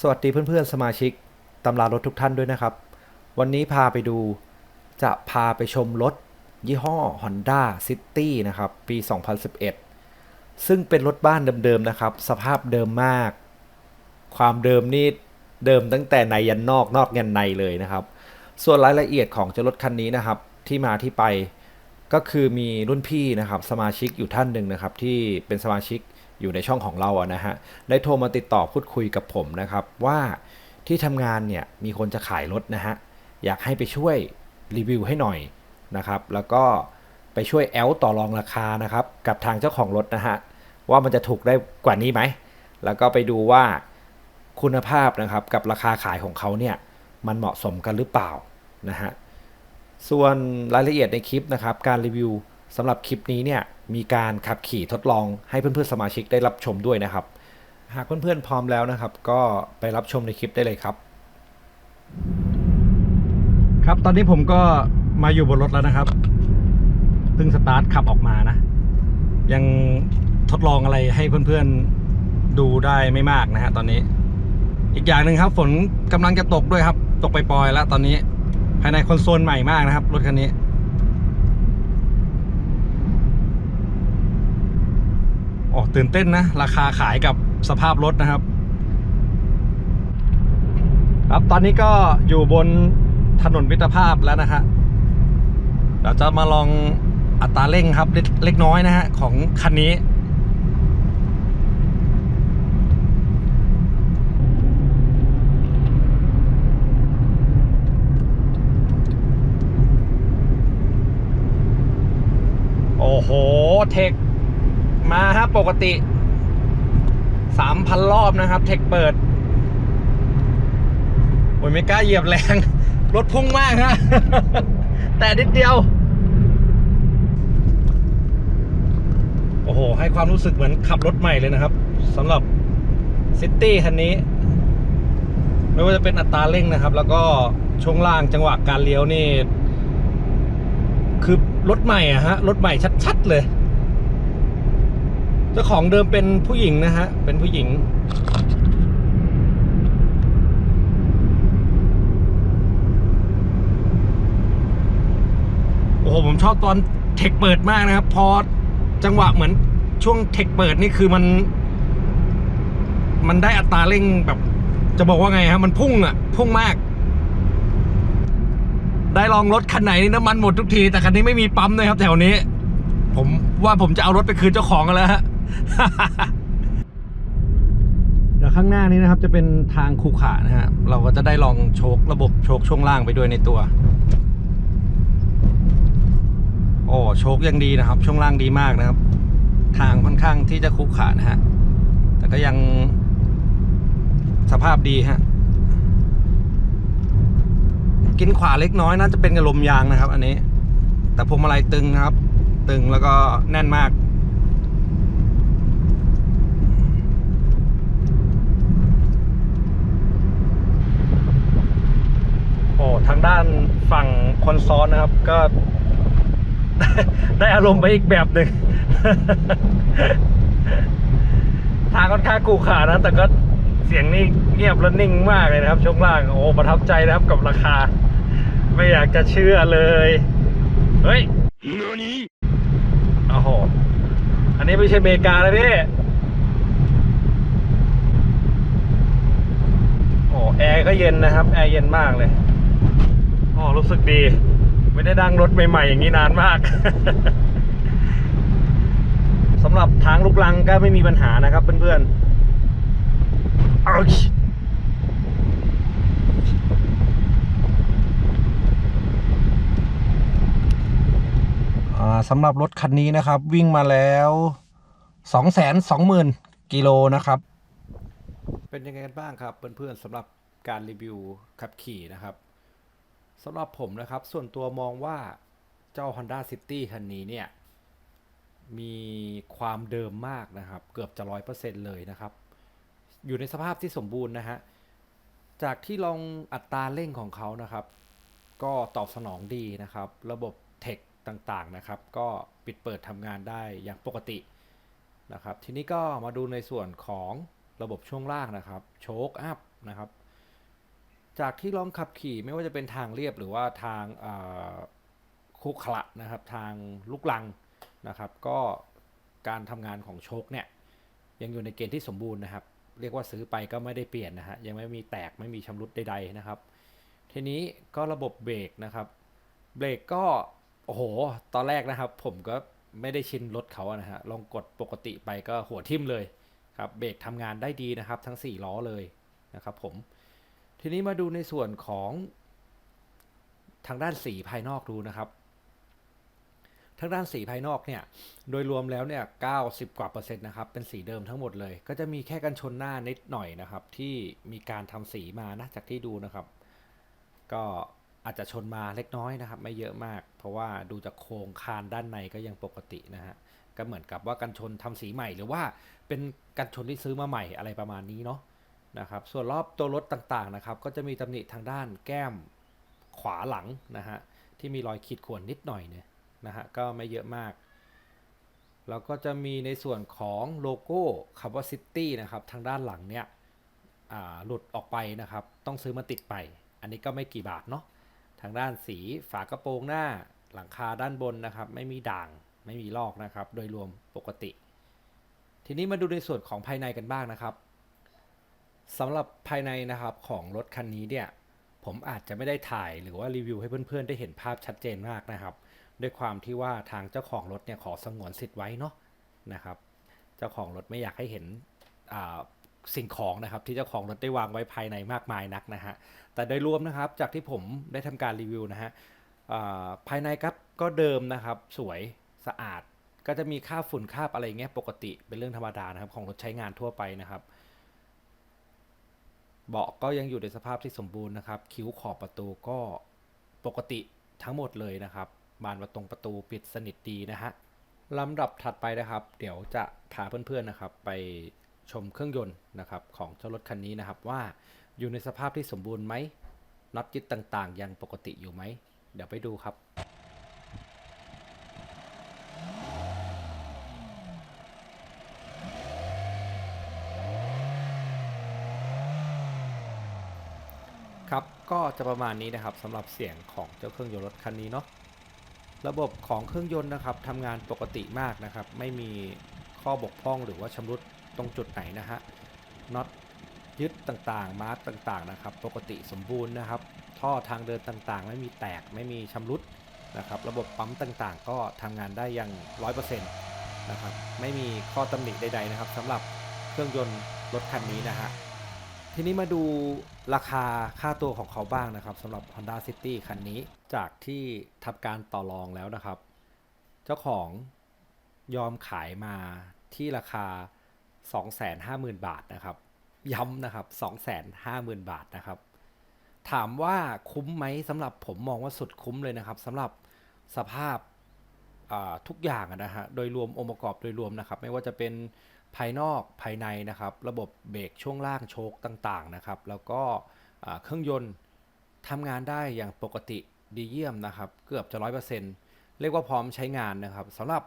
สวัสดีเพื่อนๆสมาชิกตำรารถทุกท่านด้วยนะครับ วันนี้พาไปดูจะพาไปชมรถยี่ห้อ Honda City นะครับ ปี 2011 ซึ่งเป็นรถบ้านเดิมๆนะครับ สภาพเดิมมาก ความเดิมนี่เดิมตั้งแต่ในยันนอกนอกยันในเลยนะครับ ส่วนรายละเอียดของเจ้ารถคันนี้นะครับ ที่มาที่ไปก็คือมีรุ่นพี่นะครับ สมาชิกอยู่ท่านหนึ่งนะครับ ที่เป็นสมาชิก อยู่ในช่องของเราอะนะฮะ ได้โทรมาติดต่อพูดคุยกับผมนะครับ ว่าที่ทำงานเนี่ยมีคนจะขายรถนะฮะ อยากให้ไปช่วยรีวิวให้หน่อยนะครับ แล้วก็ไปช่วยแอลต่อรองราคานะครับ กับทางเจ้าของรถนะฮะ ว่ามันจะถูกได้กว่านี้ไหม แล้วก็ไปดูว่าคุณภาพนะครับกับราคาขายของเขาเนี่ยมันเหมาะสมกันหรือเปล่านะฮะ ส่วนรายละเอียดในคลิปนะครับ การรีวิวสำหรับคลิปนี้เนี่ย มีการขับขี่ทดลองให้เพื่อนๆสมาชิกได้รับชมด้วยนะครับ หากเพื่อนๆพร้อมแล้วนะครับ ก็ไปรับชมในคลิปได้เลยครับ ครับตอนนี้ผมก็มาอยู่บนรถแล้วนะครับเพิ่งสตาร์ทขับออกมานะ ยังทดลองอะไรให้เพื่อนๆดูได้ไม่มากนะฮะตอนนี้ อีกอย่างหนึ่งครับ ฝนกำลังจะตกด้วยครับ ตกไปปล่อยแล้วตอนนี้ ภายในคอนโซลใหม่มากนะครับ รถคันนี้ อ้ตื่นเต้นนะ ราคาขายกับสภาพรถนะครับ ครับตอนนี้ก็อยู่บนถนนมิตรภาพแล้วนะฮะเราจะมาลองอัตราเร่งครับเล็กเล็กน้อยนะฮะของคันนี้โอ้โห เทค มาฮะปกติ3,000รอบนะครับ เทคเปิดโอ้ยไม่กล้าเหยียบแรง รถพุ่งมากฮะ แต่นิดเดียว โอ้โห ให้ความรู้สึกเหมือนขับรถใหม่เลยนะครับสำหรับซิตี้คันนี้ ไม่ว่าจะเป็นอัตราเร่งนะครับ แล้วก็ช่วงล่างจังหวะการเลี้ยวนี่ คือรถใหม่อะฮะ รถใหม่ชัด ๆ เลย เจ้าของเดิมเป็นผู้หญิงนะฮะ เป็นผู้หญิง โอ้โหผมชอบตอนเทคเปิดมากนะครับ พอจังหวะเหมือนช่วงเทคเปิดนี่คือมัน มันได้อัตราเร่งแบบ จะบอกว่าไงครับมันพุ่งอะพุ่งมาก ได้ลองรถคันไหนนี่น้ำมันหมดทุกที แต่คันนี้ไม่มีปั๊มเลยครับแถวนี้ผมว่าผมจะเอารถไปคืนเจ้าของกันแล้วฮะ เดี๋ยวข้างหน้านี้นะครับจะเป็นทางคูขานะฮะ เราก็จะได้ลองโชคระบบโชคช่วงล่างไปด้วยในตัว โอ้โชคยังดีนะครับ ช่วงล่างดีมากนะครับ ทางค่อนข้างที่จะคุกขานะฮะ แต่ก็ยังสภาพดีฮะ กินขวาเล็กน้อยน่าจะเป็นกระลมยางนะครับ อันนี้ แต่พวงมาลัยตึงนะครับ ตึงแล้วก็แน่นมาก โอ้ทาง ด้านฝั่งคนซ้อนนะครับ ก็ได้ได้อารมณ์ไปอีกแบบหนึ่ง ทางค่อนข้างกูขานะ แต่ก็เสียงนี่เงียบและนิ่งมากเลยนะครับช่วงล่างโอ้ประทับใจนะครับกับราคา ไม่อยากจะเชื่อเลย เฮ้ยโอ้โหอันนี้ไม่ใช่อเมริกาแล้วพี่โอ้แอร์ก็เย็นนะครับ แอร์เย็นมากเลย โอ้รู้สึกดี ไม่ได้ดังรถใหม่ๆอย่างนี้นานมากสำหรับทางลูกลังก็ไม่มีปัญหานะครับเพื่อนๆเอาสำหรับรถคันนี้นะครับ วิ่งมาแล้วสองแสนสองหมื่นกิโลนะครับ เป็นยังไงกันบ้างครับเพื่อนๆสำหรับการรีวิวขับขี่นะครับ สำหรับผมนะครับ ส่วนตัวมองว่าเจ้า Honda City คันนี้เนี่ย มีความเดิมมากนะครับ เกือบจะร้อยเปอร์เซ็นเลยนะครับ อยู่ในสภาพที่สมบูรณ์นะฮะ จากที่ลองอัตราเร่งของเขานะครับ ก็ตอบสนองดีนะครับ ระบบเทคต่างๆนะครับ ก็ปิดเปิดทำงานได้อย่างปกตินะครับ ทีนี้ก็มาดูในส่วนของระบบช่วงล่างนะครับ โชคอัพนะครับ จากที่ลองขับขี่ไม่ว่าจะเป็นทางเรียบหรือว่าทางคุกขระนะครับ ทางลูกลังนะครับ ก็การทำงานของโชคเนี่ยยังอยู่ในเกณฑ์ที่สมบูรณ์นะครับ เรียกว่าซื้อไปก็ไม่ได้เปลี่ยนนะฮะยังไม่มีแตกไม่มีชำรุดใดๆนะครับ ทีนี้ก็ระบบเบรกนะครับเบรกก็โอ้โหตอนแรกนะครับ ผมก็ไม่ได้ชินรถเขานะฮะลองกดปกติไปก็หัวทิ่มเลยครับเบรกทำงานได้ดีนะครับ ทั้ง 4 ล้อเลยนะครับผม ทีนี้มาดูในส่วนของทางด้านสีภายนอกดูนะครับ ทางด้านสีภายนอกเนี่ย โดยรวมแล้วเนี่ย90กว่าเปอร์เซ็นต์นะครับ เป็นสีเดิมทั้งหมดเลย ก็จะมีแค่กันชนหน้านิดหน่อยนะครับ ที่มีการทำสีมานะจากที่ดูนะครับ ก็อาจจะชนมาเล็กน้อยนะครับ ไม่เยอะมาก เพราะว่าดูจากโครงคานด้านในก็ยังปกตินะฮะ ก็เหมือนกับว่ากันชนทำสีใหม่ หรือว่าเป็นกันชนที่ซื้อมาใหม่อะไรประมาณนี้เนาะ นะครับ ส่วนรอบตัวรถต่างๆนะครับ ก็จะมีตำหนิทางด้านแก้มขวาหลังนะฮะที่มีรอยขีดข่วนนิดหน่อยเนี่ยนะฮะก็ไม่เยอะมากแล้วก็จะมีในส่วนของโลโก้คำว่า City นะครับทางด้านหลังเนี่ยหลุดออกไปนะครับ ต้องซื้อมาติดไป อันนี้ก็ไม่กี่บาทเนาะทางด้านสีฝากระโปรงหน้าหลังคาด้านบนนะครับ ไม่มีด่างไม่มีลอกนะครับ โดยรวมปกติ ทีนี้มาดูในส่วนของภายในกันบ้างนะครับ สำหรับภายในนะครับของรถคันนี้เนี่ยผมอาจจะไม่ได้ถ่ายหรือว่ารีวิวให้เพื่อนๆ ได้เห็นภาพชัดเจนมากนะครับ ด้วยความที่ว่าทางเจ้าของรถเนี่ยขอสงวนสิทธิ์ไว้เนาะนะครับ เจ้าของรถไม่อยากให้เห็นสิ่งของนะครับที่เจ้าของรถได้วางไว้ภายในมากมายนักนะฮะแต่โดยรวมนะครับจากที่ผมได้ทำการรีวิวนะฮะภายในครับก็เดิมนะครับสวยสะอาดก็จะมีค่าฝุ่นค่าบอะไรเงี้ยปกติเป็นเรื่องธรรมดานะครับของรถใช้งานทั่วไปนะครับ เบาะก็ยังอยู่ในสภาพที่สมบูรณ์นะครับ คิ้วขอบประตูก็ปกติทั้งหมดเลยนะครับบานประตงประตูปิดสนิทดีนะฮะลำดับถัดไปนะครับ เดี๋ยวจะพาเพื่อนๆนะครับ ไปชมเครื่องยนต์นะครับของเจ้ารถคันนี้นะครับ ว่าอยู่ในสภาพที่สมบูรณ์ไหมน็อตยึดต่างๆ ยังปกติอยู่ไหม เดี๋ยวไปดูครับ ครับก็จะประมาณนี้นะครับสำหรับเสียงของเจ้าเครื่องยนต์รถคันนี้เนาะระบบของเครื่องยนต์นะครับทำงานปกติมากนะครับ ไม่มีข้อบกพร่องหรือว่าชำรุดตรงจุดไหนนะฮะน็อตยึดต่างๆ มาร์กต่างๆนะครับ ปกติสมบูรณ์นะครับ ท่อทางเดินต่างๆ ไม่มีแตกไม่มีชำรุดนะครับ ระบบปั๊มต่างๆ ก็ทำงานได้อย่าง 100%นะครับไม่มีข้อตำหนิใดๆนะครับสำหรับเครื่องยนต์รถคันนี้นะฮะ ทีนี้มาดูราคาค่าตัวของเขาบ้างนะครับสำหรับ Honda City คันนี้จากที่ทำการต่อรองแล้วนะครับ เจ้าของยอมขายมาที่ราคา 250,000 บาทนะครับ ย้ำนะครับ 250,000 บาทนะครับ ถามว่าคุ้มไหมสำหรับผมมองว่าสุดคุ้มเลยนะครับสำหรับสภาพทุกอย่างนะฮะโดยรวมองค์ประกอบโดยรวมนะครับ ไม่ว่าจะเป็น ภายนอกภายในนะครับ ระบบเบรกช่วงล่างโชคต่างๆนะครับ แล้วก็เครื่องยนต์ทำงานได้อย่างปกติดีเยี่ยมนะครับ เกือบจะร้อยเปอร์เซ็นต์เรียกว่าพร้อมใช้งานนะครับสำหรับ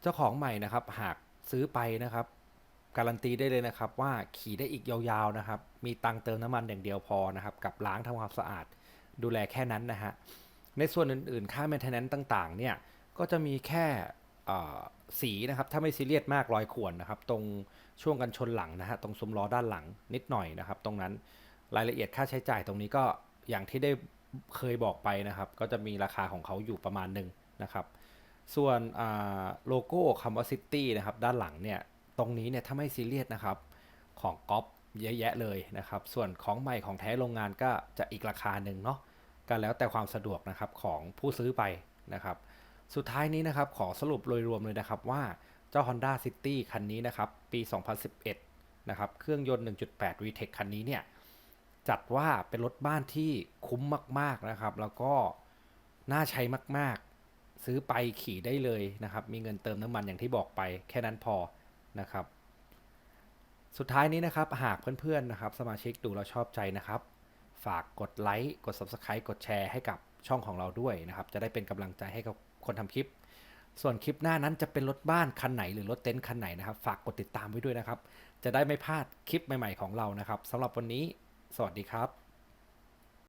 เจ้าของใหม่นะครับ หากซื้อไปนะครับ การันตีได้เลยนะครับ ว่าขี่ได้อีกยาวๆนะครับ มีตังเติมน้ำมันอย่างเดียวพอนะครับ กับล้างทำความสะอาดดูแลแค่นั้นนะฮะในส่วนอื่นๆ ค่า maintenance ต่างๆ เนี่ย ก็จะมีแค่ สีนะครับถ้าไม่ซีเรียสมากรอยข่วนนะครับ ตรงช่วงกันชนหลังนะฮะตรงซุ้มล้อด้านหลังนิดหน่อยนะครับ ตรงนั้นรายละเอียดค่าใช้จ่ายตรงนี้ก็อย่างที่ได้เคยบอกไปนะครับ ก็จะมีราคาของเขาอยู่ประมาณหนึ่งนะครับ ส่วนโลโก้คำว่า City นะครับด้านหลังเนี่ยตรงนี้เนี่ยถ้าไม่ซีเรียสนะครับของก๊อปเยอะแยะเลยนะครับ ส่วนของใหม่ของแท้โรงงานก็จะอีกราคาหนึ่งเนาะก็แล้วแต่ความสะดวกนะครับของผู้ซื้อไปนะครับ สุดท้ายนี้นะครับขอสรุปโดยรวมเลยนะครับว่าเจ้า Honda City คันนี้นะครับปี 2011 นะครับเครื่องยนต์ 1.8 VTEC คันนี้เนี่ยจัดว่าเป็นรถบ้านที่คุ้มมากๆนะครับ แล้วก็น่าใช้มากๆ ซื้อไปขี่ได้เลยนะครับ มีเงินเติมน้ำมันอย่างที่บอกไปแค่นั้นพอนะครับ สุดท้ายนี้นะครับหากเพื่อนๆนะครับสมาชิกดูแล้วชอบใจนะครับ ฝากกดไลค์กด Subscribe กดแชร์ให้กับช่องของเราด้วยนะครับ จะได้เป็นกำลังใจให้กับ คนทำคลิป ส่วนคลิปหน้านั้นจะเป็นรถบ้านคันไหนหรือรถเต็นท์คันไหนนะครับ ฝากกดติดตามไว้ด้วยนะครับ จะได้ไม่พลาดคลิปใหม่ ๆของเรานะครับสำหรับวันนี้ สวัสดีครับ